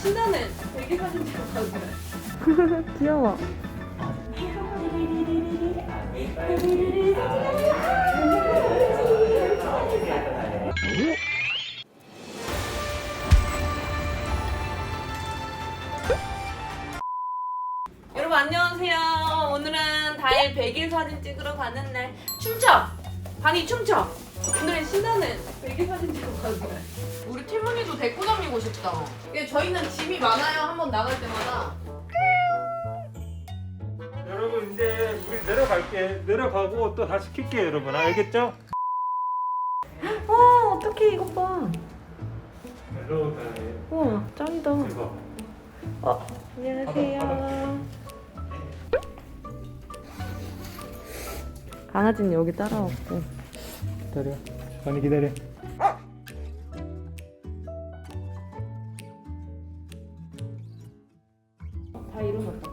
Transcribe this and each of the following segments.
신나는 대기 사진 찍었거든. 귀여워. 여러분 안녕하세요. 오늘은 다일 100일 사진 찍으러 가는 날. 춤춰! 반이 춤춰! 오늘은 신나는 100일 사진 찍었거든. 우리 태문이도 데리고 다니고 싶다. 이게 저희는 짐이 많아요. 한 번 나갈 때마다. 여러분 이제 우리 내려갈게 내려가고 또 다시 킬게요 여러분 알겠죠? 어, 어떡해, 이거 봐. 내려가네 우와, 짱이다. 대박 어, 안녕하세요. 강아지는 여기 따라왔고. 기다려 많이 기다려 다 일어났다.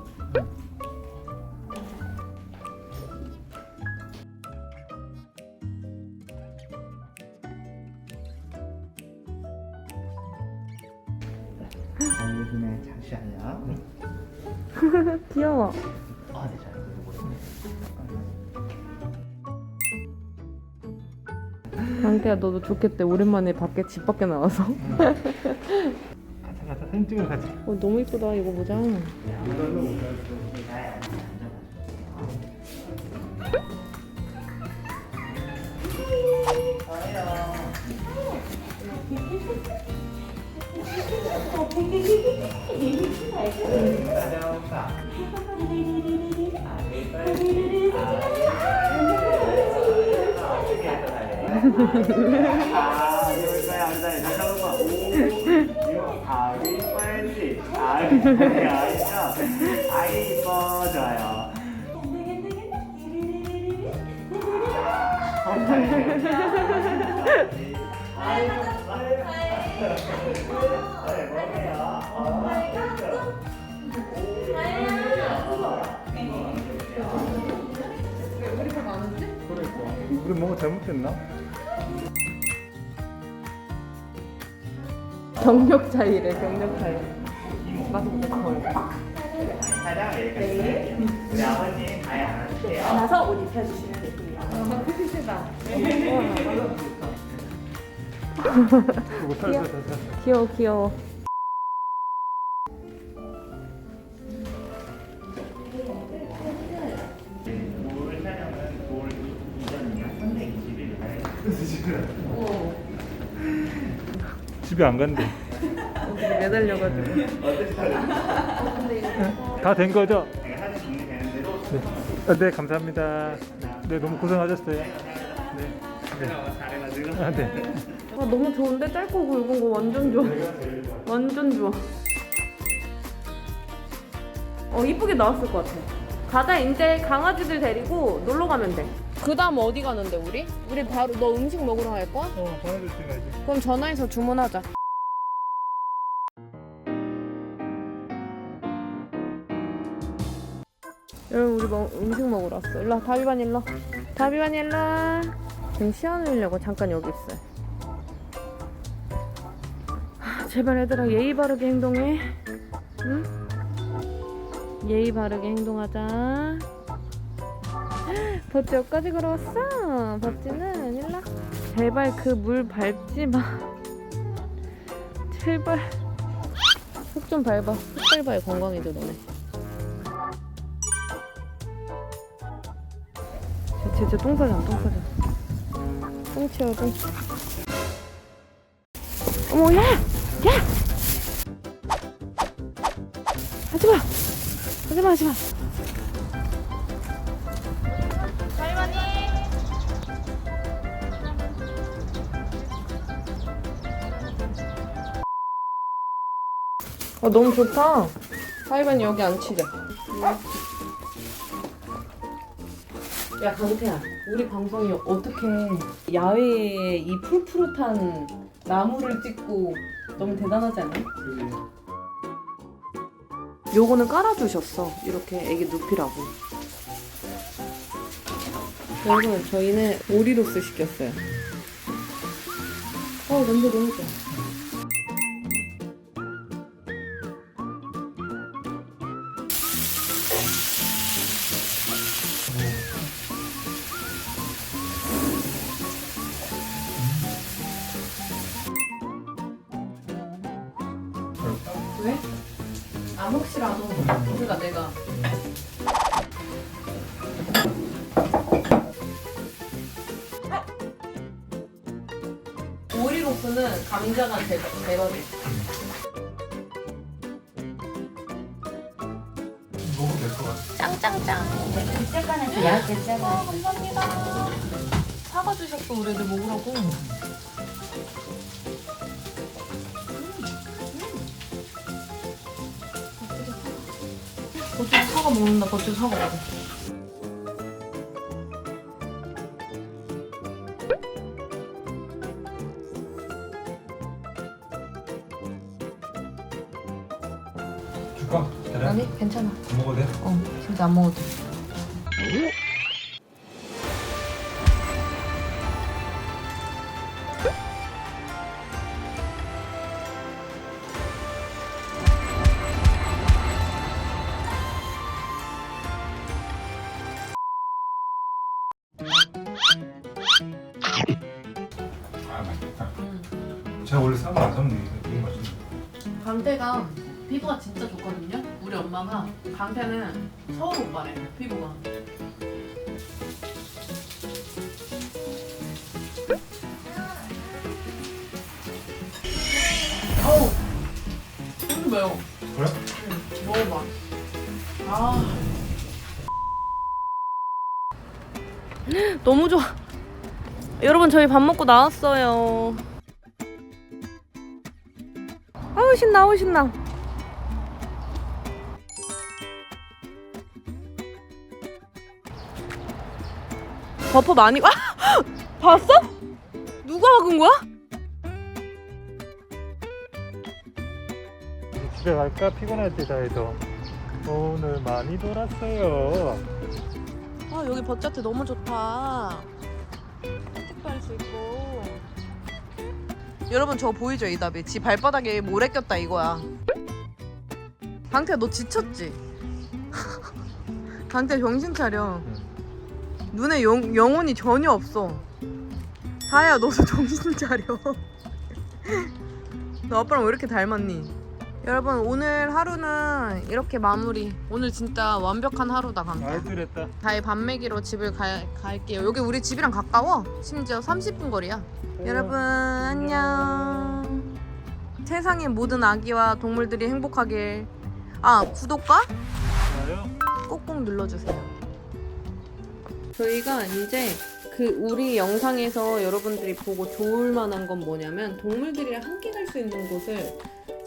당신의 잠시만요. 귀여워. 아, 네, 잘 강태야, 너도 좋겠대. 오랜만에 밖에 집 밖에 나와서. 가자 가자 사진 찍으러 가자 어, 너무 이쁘다. 이거 보자. 아, 이거야, 앉아요. 잠깐만. 오, 이거 아이 뻔지. 아이 아이죠. 아이 이뻐져요. 우리 뭔가 잘못됐나? 경력 차이래, 경력 차이. 맛있겠다, 거의. 차량 여기까지. 우리 아버님 아예 안 하실게요. 나서 옷 입혀주시면 됩니다. 그거 살살살살 귀여워, 귀여워. 집에 안 간대 매달려가지고. 다 된 거죠? 네. 아, 네 감사합니다 네 너무 고생하셨어요 네, 네. 아, 네. 아, 너무 좋은데? 짧고 굵은 거 완전 좋아. 완전 좋아. 어, 이쁘게 나왔을 것 같아. 가다 이제 강아지들 데리고 놀러 가면 돼. 그 다음 어디 가는데, 우리? 우리 바로 너 음식 먹으러 갈 거야? 어 보내줄 때가 이제 그럼 전화해서 주문하자. 여러분 우리 뭐, 음식 먹으러 왔어. 일로 와, 다비반 일로. 와. 다비반 일로. 와. 지금 시간 흘리려고 잠깐 여기 있어요. 아, 제발 얘들아 예의 바르게 행동해. 응? 예의 바르게 행동하자. 버찌 여기까지 걸어왔어. 버찌는. 와. 제발 그 물 밟지 마. 제발. 흙 좀 밟아. 흙 밟아야 건강해져 너네. 쟤, 쟤, 쟤 똥 싸잖아, 똥 싸잖아. 똥 치워, 똥. 어머, 야! 야! 하지 마! 하지 마, 하지 마! 아 너무 좋다. 사이반이 여기 앉히자. 야 강태야, 우리 방송이 어떻게 야외에 이 푸릇푸릇한 나무를 찍고 너무 대단하지 않아? 요거는 깔아주셨어. 이렇게 애기 눕히라고. 여러분 저희는 오리로스 시켰어요. 어 냄새 너무 좋아. 왜? 아 혹시라도 그러니까 내가. 오리로스는 감자가 대, 대박이 먹어도 될것 같아. 짱짱짱. 쬐가 감사합니다. 사과 주셨어 우리 애들 먹으라고 버텨 사과 먹는다. 버텨 사과 먹어. 줄까? 아니 괜찮아. 안 먹어도 돼? 어 진짜 안 먹어도 돼 제가 원래 쌈을 안 샀는데 이게 맛있네. 강태가 피부가 진짜 좋거든요. 우리 엄마가 강태는 서울 오빠래 피부가. 어우, 좀 매워. 그래? 응, 먹어봐. 아. 너무 좋아. 여러분 저희 밥 먹고 나왔어요. 아우 신나 아우 신나 버퍼 많이 와 봤어? 누가 막은 거야? 이제 집에 갈까? 피곤할 때다 해서 오늘 많이 놀았어요. 아 여기 버자트 너무 좋다 할수 있고 여러분 저거 보이죠 이 답이? 지 발바닥에 모래 꼈다 이거야. 강태야 너 지쳤지? 강태 정신 차려. 눈에 영, 영혼이 전혀 없어. 다혜야 너도 정신 차려. 너 아빠랑 왜 이렇게 닮았니? 여러분 오늘 하루는 이렇게 마무리 오늘 진짜 완벽한 하루다 했다. 다혜 밥 먹이러 집을 가, 갈게요. 여기 우리 집이랑 가까워. 심지어 30분 거리야. 여러분 안녕. 세상의 모든 아기와 동물들이 행복하길. 아 구독과 좋아요. 꼭꼭 눌러주세요. 저희가 이제 그 우리 영상에서 여러분들이 보고 좋을 만한 건 뭐냐면 동물들이랑 함께 갈 수 있는 곳을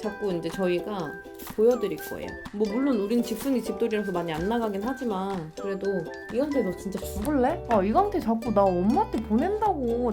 자꾸 이제 저희가 보여드릴 거예요. 뭐 물론 우린 집순이 집돌이라서 많이 안 나가긴 하지만 그래도 이강태 너 진짜 죽을래? 아 이강태 자꾸 나 엄마한테 보낸다고